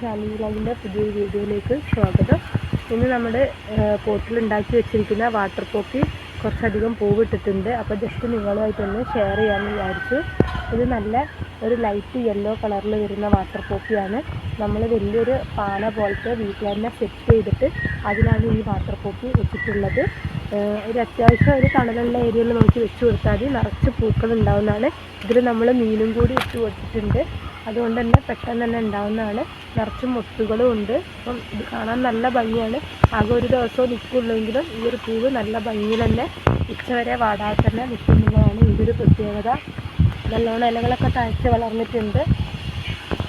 ഷാലി വ്ളോഗിന്റെ പുതിയൊരു വീഡിയോയിലേക്ക് സ്വാഗതം. ഇന്ന് നമ്മുടെ പോട്ടിൽ ഉണ്ടാക്കി വെച്ചിരിക്കുന്ന വാട്ടർ പോപ്പി കുറച്ചധികം പൂവിട്ടിട്ടുണ്ട് അപ്പോൾ ജസ്റ്റ് നിങ്ങളുമായിട്ടൊന്ന് ഷെയർ ചെയ്യാമെന്ന് വിചാരിച്ചു. ഇത് നല്ല ഒരു ലൈറ്റ് യെല്ലോ കളറിൽ വരുന്ന വാട്ടർ പോപ്പിയാണ് നമ്മൾ വലിയൊരു പാന പോലത്തെ വീട്ടിൽ തന്നെ സെറ്റ് ചെയ്തിട്ട് അതിലാണ് ഈ വാട്ടർ പോപ്പി വെച്ചിട്ടുള്ളത്. ഒരു അത്യാവശ്യം ഒരു തണലുള്ള ഏരിയയിൽ നോക്കി വെച്ച് കൊടുത്താൽ മതി. നിറച്ച് പൂക്കൾ ഉണ്ടാവുന്നതാണ് ഇതിൽ നമ്മൾ മീനും കൂടി ഇട്ട് കൊടുത്തിട്ടുണ്ട്. അതുകൊണ്ട് തന്നെ പെട്ടെന്ന് തന്നെ ഉണ്ടാവുന്നതാണ്. നിറച്ച് മുത്തുകളും ഉണ്ട്. അപ്പം ഇത് കാണാൻ നല്ല ഭംഗിയാണ്. ആകെ ഒരു ദിവസവും നിൽക്കുള്ളെങ്കിലും ഈ ഒരു പൂവ് നല്ല ഭംഗിയിൽ തന്നെ ഉച്ചവരെ വാടാതെ തന്നെ നിൽക്കുന്നതാണ് ഇതൊരു പ്രത്യേകത. നല്ലോണം ഇലകളൊക്കെ താഴ്ച വളർന്നിട്ടുണ്ട്.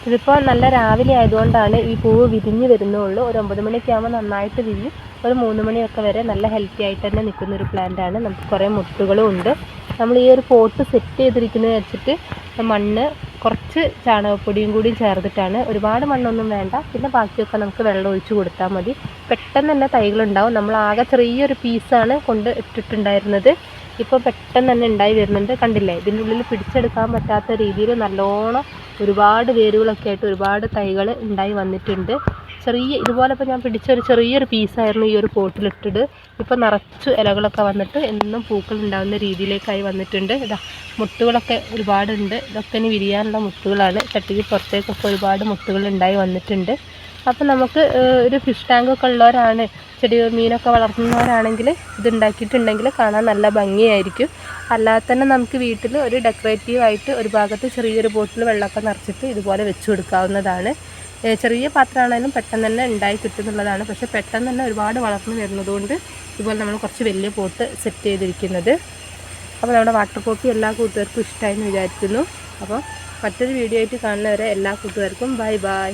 ഇതിപ്പോൾ നല്ല രാവിലെ ആയതുകൊണ്ടാണ് ഈ പൂവ് വിരിഞ്ഞ് വരുന്നുള്ളൂ. ഒരു ഒമ്പത് മണിയൊക്കെ നന്നായിട്ട് വിരിഞ്ഞ് ഒരു മൂന്ന് മണിയൊക്കെ വരെ നല്ല ഹെൽത്തി ആയിട്ട് തന്നെ നിൽക്കുന്ന ഒരു പ്ലാന്റ് ആണ്. നമുക്ക് കുറേ മുട്ടുകളും ഉണ്ട്. നമ്മൾ ഈ ഒരു പോട്ട് സെറ്റ് ചെയ്തിരിക്കുന്നത് വെച്ചിട്ട് മണ്ണ് കുറച്ച് ചാണകപ്പൊടിയും കൂടി ചേർത്തിട്ടാണ്. ഒരുപാട് മണ്ണൊന്നും വേണ്ട. പിന്നെ ബാക്കിയൊക്കെ നമുക്ക് വെള്ളം ഒഴിച്ച് കൊടുത്താൽ മതി. പെട്ടെന്ന് തന്നെ തൈകളുണ്ടാവും. നമ്മൾ ആകെ ചെറിയൊരു പീസാണ് കൊണ്ട് ഇട്ടിട്ടുണ്ടായിരുന്നത്. ഇപ്പോൾ പെട്ടെന്ന് തന്നെ ഉണ്ടായി വരുന്നുണ്ട്. കണ്ടില്ലേ? ഇതിന്റെ ഉള്ളിൽ പിടിച്ചെടുക്കാൻ പറ്റാത്ത രീതിയിൽ നല്ലോണം ഒരുപാട് വേരുകളൊക്കെ ആയിട്ട് ഒരുപാട് തൈകൾ ഉണ്ടായി വന്നിട്ടുണ്ട്. ചെറിയ ഇതുപോലെ ഇപ്പോൾ ഞാൻ പിടിച്ച ഒരു ചെറിയൊരു പീസായിരുന്നു ഈ ഒരു പോട്ടിലിട്ടിട്ട് ഇപ്പോൾ നിറച്ച് ഇലകളൊക്കെ വന്നിട്ട് എന്നും പൂക്കൾ ഉണ്ടാകുന്ന രീതിയിലേക്കായി വന്നിട്ടുണ്ട്. ഇതാ മുട്ടുകളൊക്കെ ഒരുപാടുണ്ട്. ഇതൊക്കെ ഇനി വിരിയാനുള്ള മുട്ടുകളാണ് ചട്ടിക്ക് പുറത്തേക്കൊക്കെ ഒരുപാട് മുട്ടുകൾ ഉണ്ടായി വന്നിട്ടുണ്ട്. അപ്പോൾ നമുക്ക് ഒരു ഫിഷ് ടാങ്ക് ഒക്കെ ഉള്ളവരാണ് ചെടി മീനൊക്കെ വളർത്തുന്നവരാണെങ്കിൽ ഇത് ഉണ്ടാക്കിയിട്ടുണ്ടെങ്കിൽ കാണാൻ നല്ല ഭംഗിയായിരിക്കും. അല്ലാതെ തന്നെ നമുക്ക് വീട്ടിൽ ഒരു ഡെക്കറേറ്റീവായിട്ട് ഒരു ഭാഗത്ത് ചെറിയൊരു ബോട്ടിൽ വെള്ളമൊക്കെ നിറച്ചിട്ട് ഇതുപോലെ വെച്ച് കൊടുക്കാവുന്നതാണ്. ചെറിയ പാത്രമാണെങ്കിലും പെട്ടെന്ന് തന്നെ ഉണ്ടായി കിട്ടുന്നുള്ളതാണ് പക്ഷെ പെട്ടെന്ന് തന്നെ ഒരുപാട് വളർന്നു വരുന്നതുകൊണ്ട് ഇതുപോലെ നമ്മൾ കുറച്ച് വലിയ പോട്ട് സെറ്റ് ചെയ്തിരിക്കുന്നത്. അപ്പോൾ നമ്മുടെ വാട്ടർ പോപ്പി എല്ലാ കൂട്ടുകാർക്കും ഇഷ്ടമായി എന്ന് വിചാരിക്കുന്നു. അപ്പോൾ മറ്റൊരു വീഡിയോ ആയിട്ട് കാണുന്നവരെ എല്ലാ കൂട്ടുകാർക്കും ബൈ ബൈ